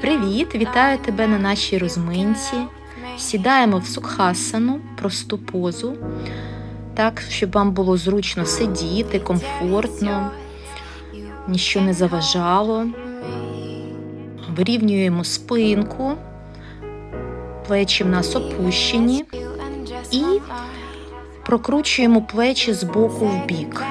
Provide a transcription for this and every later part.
Привіт! Вітаю тебе на нашій розминці. Сідаємо в сукхасану, просту позу, так, щоб вам було зручно сидіти, комфортно, ніщо не заважало. Вирівнюємо спинку, плечі в нас опущені і прокручуємо плечі з боку в бік.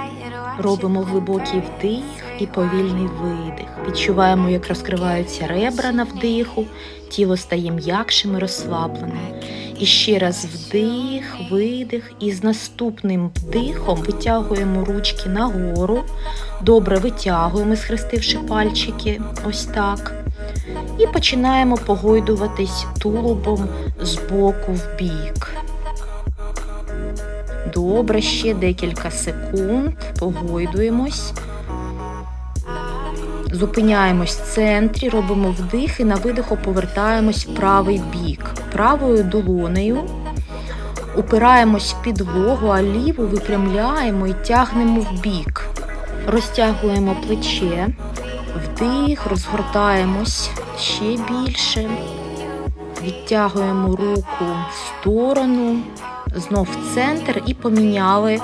Робимо глибокий вдих і повільний видих. Відчуваємо, як розкриваються ребра на вдиху, тіло стає м'якшим і розслабленим. І ще раз вдих, видих, і з наступним вдихом витягуємо ручки нагору. Добре витягуємо, схрестивши пальчики, ось так. І починаємо погойдуватись тулубом з боку в бік. Добре, ще декілька секунд. Погойдуємось. Зупиняємось в центрі, робимо вдих і на видиху повертаємось в правий бік. Правою долонею упираємось в підлогу, а ліву випрямляємо і тягнемо в бік. Розтягуємо плече, вдих, розгортаємось ще більше. Відтягуємо руку в сторону, знов в центр і поміняли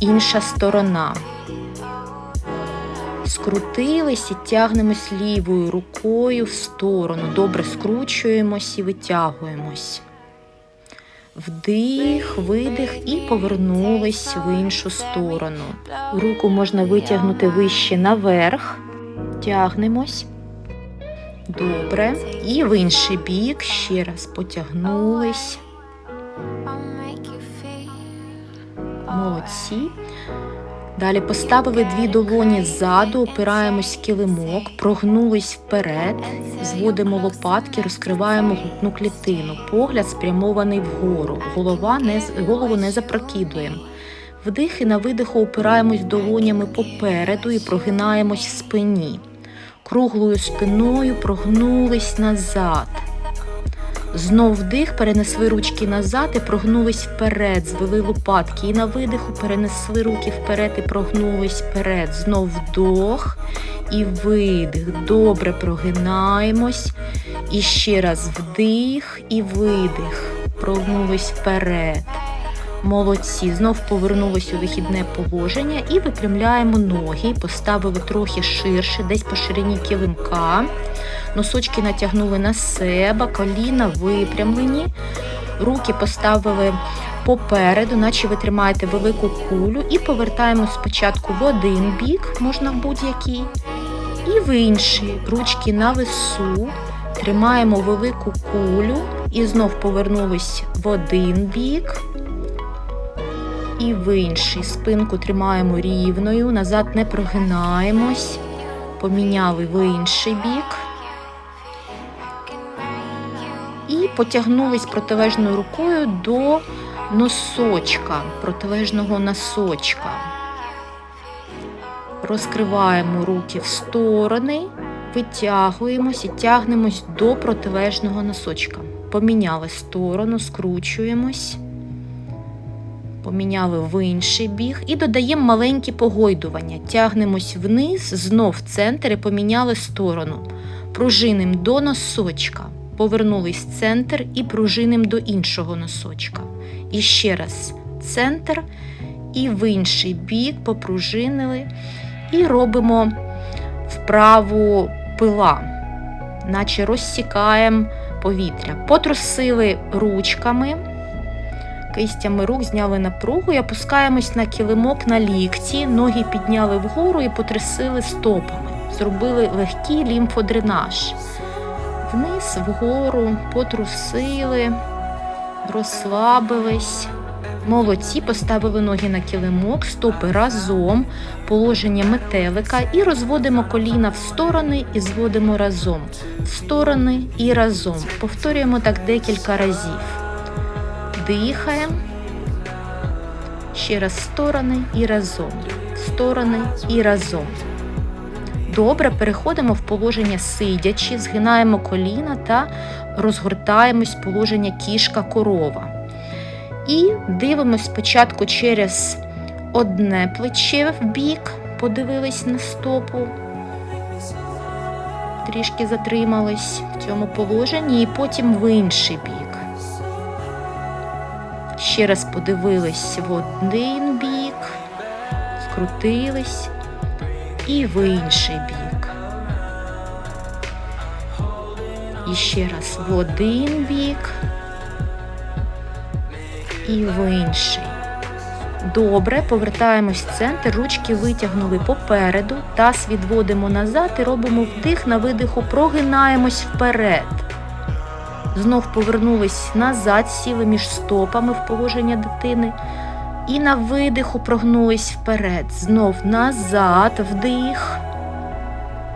інша сторона. Скрутились і тягнемось лівою рукою в сторону. Добре скручуємось і витягуємось. Вдих, видих і повернулись в іншу сторону. Руку можна витягнути вище наверх. Тягнемось. Добре. І в інший бік ще раз потягнулись. Молодці. Далі поставили дві долоні ззаду, опираємось килимок, прогнулись вперед, зводимо лопатки, розкриваємо грудну клітину. Погляд спрямований вгору. Голова не, голову не запрокидуємо. Вдих і на видиху опираємось долонями попереду і прогинаємось в спині. Круглою спиною прогнулись назад. Знов вдих, перенесли ручки назад і прогнулись вперед, звели лопатки. І на видиху перенесли руки вперед і прогнулись вперед. Знов вдох і видих. Добре прогинаємось. І ще раз вдих і видих. Прогнулись вперед. Молодці. Знов повернулись у вихідне положення і випрямляємо ноги. Поставили трохи ширше, десь по ширині килимка. Носочки натягнули на себе, коліна випрямлені. Руки поставили попереду, наче ви тримаєте велику кулю, і повертаємо спочатку в один бік, можна в будь-який, і в інший. Ручки на весу. Тримаємо велику кулю і знов повернулись в один бік. І в інший. Спинку тримаємо рівною, назад не прогинаємось. Поміняли в інший бік. І потягнулись протилежною рукою до носочка, протилежного носочка. Розкриваємо руки в сторони, витягуємось і тягнемось до протилежного носочка. Поміняли сторону, скручуємось. Поміняли в інший біг і додаємо маленькі погойдування. Тягнемось вниз, знов в центр і поміняли сторону. Пружиним до носочка. Повернулись центр і пружиним до іншого носочка. І ще раз центр і в інший бік попружинили. І робимо вправу пила, наче розсікаємо повітря. Потрусили ручками кистями рук зняли напругу і опускаємось на килимок на лікті, ноги підняли вгору і потрясили стопами. Зробили легкий лімфодренаж. Вниз, вгору, потрусили, розслабились. Молодці, поставили ноги на килимок, стопи разом, положення метелика і розводимо коліна в сторони і зводимо разом. В сторони і разом. Повторюємо так декілька разів. Дихаємо. Ще раз сторони і разом. Сторони і разом. Добре, переходимо в положення сидячи, згинаємо коліна та розгортаємось в положення кішка корова. І дивимось спочатку через одне плече в бік, подивились на стопу. трішки затримались в цьому положенні, і потім в інший бік. Ще раз подивились в один бік, скрутились і в інший бік. І ще раз в один бік і в інший. Добре, повертаємось в центр, ручки витягнули попереду, таз відводимо назад і робимо вдих на видиху, прогинаємось вперед. Знов повернулись назад, сіли між стопами в положення дитини. І на видиху прогнулись вперед. Знов назад, вдих.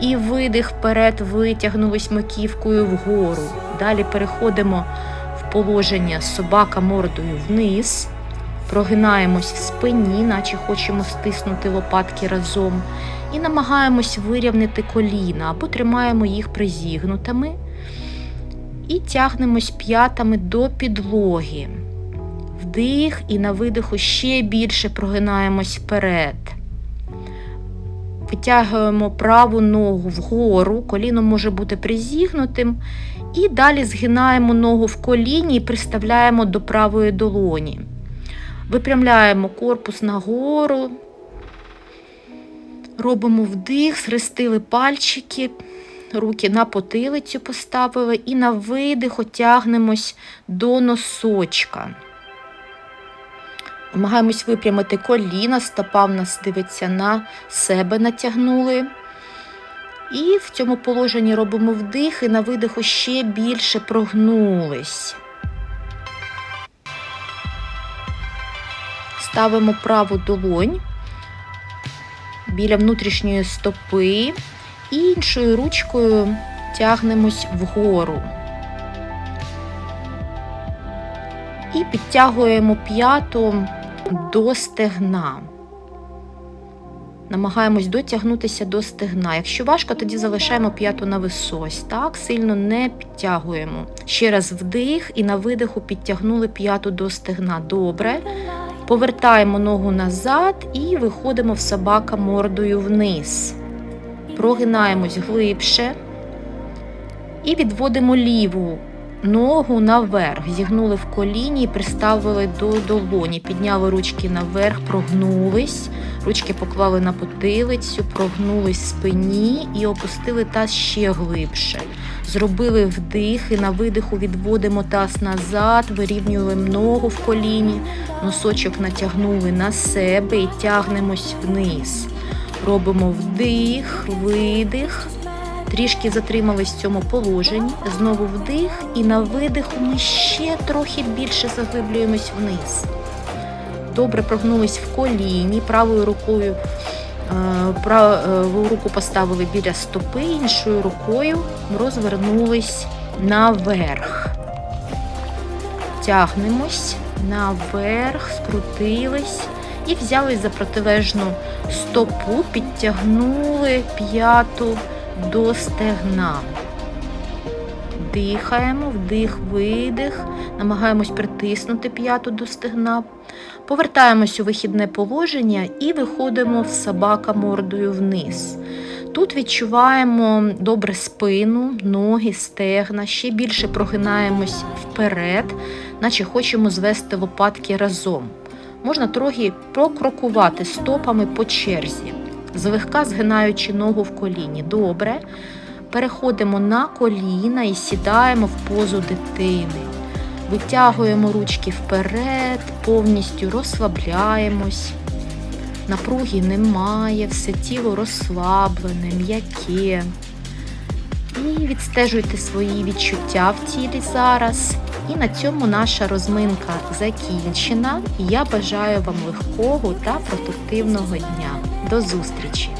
І видих вперед, витягнулись маківкою вгору. Далі переходимо в положення собака мордою вниз. Прогинаємось в спині, наче хочемо стиснути лопатки разом. І намагаємось вирівняти коліна або тримаємо їх призігнутими. І тягнемось п'ятами до підлоги. Вдих і на видиху ще більше прогинаємось вперед. Витягуємо праву ногу вгору, коліно може бути призігнутим. І далі згинаємо ногу в коліні і приставляємо до правої долоні. Випрямляємо корпус нагору, робимо вдих, схрестили пальчики, руки на потилицю поставили і на видих тягнемось до носочка. Намагаємось випрямити коліна, стопа в нас дивиться на себе, натягнули. І в цьому положенні робимо вдих і на видиху ще більше прогнулись. Ставимо праву долонь біля внутрішньої стопи і іншою ручкою тягнемось вгору. І підтягуємо п'яту до стегна. Намагаємось дотягнутися до стегна. Якщо важко, тоді залишаємо п'яту на висось. Так, сильно не підтягуємо. Ще раз вдих і на видиху підтягнули п'яту до стегна. Добре. Повертаємо ногу назад і виходимо в собака мордою вниз. Прогинаємось глибше і відводимо ліву ногу наверх. Зігнули в коліні і приставили до долоні. Підняли ручки наверх, прогнулись, ручки поклали на потилицю, прогнулись спині і опустили таз ще глибше. Зробили вдих і на видиху відводимо таз назад, вирівнюємо ногу в коліні, носочок натягнули на себе і тягнемось вниз. Робимо вдих, видих. Трішки затримались в цьому положенні, знову вдих, і на видиху ми ще трохи більше заглиблюємось вниз. Добре прогнулись в коліні, правою рукою е, праву руку поставили біля стопи, іншою рукою розвернулись наверх. Тягнемось наверх, скрутились і взялись за протилежну стопу, підтягнули п'яту до стегна. Дихаємо, вдих, видих, намагаємось притиснути п'яту до стегна. Повертаємось у вихідне положення і виходимо в собака мордою вниз. Тут відчуваємо добре спину, ноги, стегна, ще більше прогинаємось вперед, наче хочемо звести лопатки разом. Можна трохи прокрокувати стопами по черзі злегка згинаючи ногу в коліні. Добре. Переходимо на коліна і сідаємо в позу дитини. Витягуємо ручки вперед, повністю розслабляємось. Напруги немає, все тіло розслаблене, м'яке. І відстежуйте свої відчуття в тілі зараз. І на цьому наша розминка закінчена. Я бажаю вам легкого та продуктивного дня. До зустрічі!